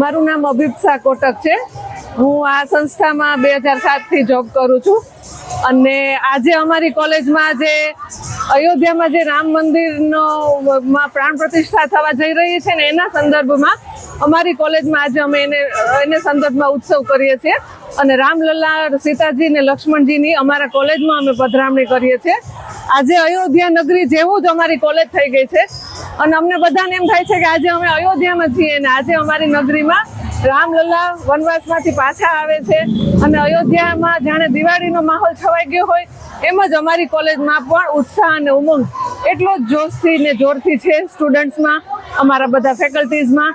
મારું નામ અભિપ્સા કોટક છે. હું આ સંસ્થામાં બે હજાર સાતથી જોબ કરું છું. અને આજે અમારી કોલેજમાં જે અયોધ્યામાં જે રામ મંદિરનો માં પ્રાણ પ્રતિષ્ઠા થવા જઈ રહી છે ને એના સંદર્ભમાં અમારી કોલેજમાં આજે અમે એને એને સંદર્ભમાં ઉત્સવ કરીએ છીએ. અને રામલલ્લા સીતાજી ને લક્ષ્મણજીની અમારા કોલેજમાં અમે પધરામણી કરીએ છીએ. આજે અયોધ્યા નગરી જેવું જ અમારી કોલેજ થઈ ગઈ છે. અને અમને બધાને એમ થાય છે કે આજે અમે અયોધ્યામાં છીએ અને આજે અમારી નગરીમાં રામલલ્લા વનવાસમાંથી પાછા આવે છે. અને અયોધ્યામાં જાણે દિવાળીનો માહોલ છવાઈ ગયો હોય, એમ જ અમારી કોલેજમાં પણ ઉત્સાહ અને ઉમંગ એટલો જ જોશથી ને જોરથી છે સ્ટુડન્ટ્સમાં, અમારા બધા ફેકલ્ટીઝમાં.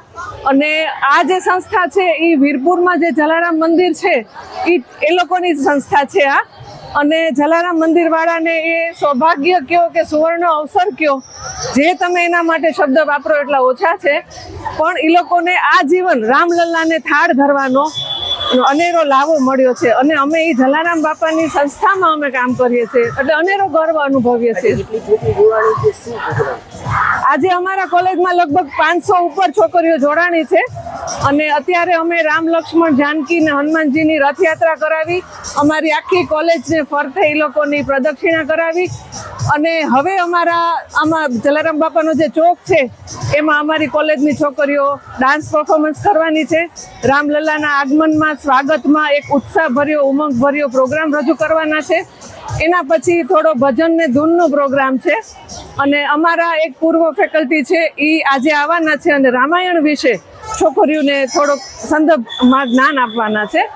અને આ જે સંસ્થા છે એ વીરપુરમાં જે જલારામ મંદિર છે એ એ લોકોની સંસ્થા છે આ. અને જલારામ મંદિર વાળાને એ સૌભાગ્ય કયો કે સુવર્ણ અવસર કયો, જે તમે એના માટે શબ્દ વાપરો એટલા ઓછા છે. પણ એ લોકોને આ જીવન રામલલ્લાને થાળ ધરવાનો અનેરો લાવો મળ્યો છે અને અમે એ જલારામ બાપાની સંસ્થામાં અમે કામ કરીએ છીએ. એટલે અનેરો ગર્વ અનુભવીએ છીએ. આજે અમારા કોલેજમાં લગભગ પાંચસો ઉપર છોકરીઓ જોડાણી છે. અને અત્યારે અમે રામ લક્ષ્મણ, જાનકી ને હનુમાનજીની રથયાત્રા કરાવી, અમારી આખી કોલેજને ફરતે એ લોકોની પ્રદક્ષિણા કરાવી. અને હવે અમારા આમાં જલારામ બાપાનો જે ચોક છે, એમાં અમારી કોલેજની છોકરીઓ ડાન્સ પરફોર્મન્સ કરવાની છે. રામલલ્લાના આગમનમાં સ્વાગતમાં એક ઉત્સાહભર્યો, ઉમંગભર્યો પ્રોગ્રામ રજૂ કરવાના છે. એના પછી થોડો ભજન ને ધૂનનો પ્રોગ્રામ છે. અને અમારા એક પૂર્વ ફેકલ્ટી છે એ આજે આવવાના છે અને રામાયણ વિશે છોકરીઓને થોડોક સંદર્ભમાં જ્ઞાન આપવાના છે.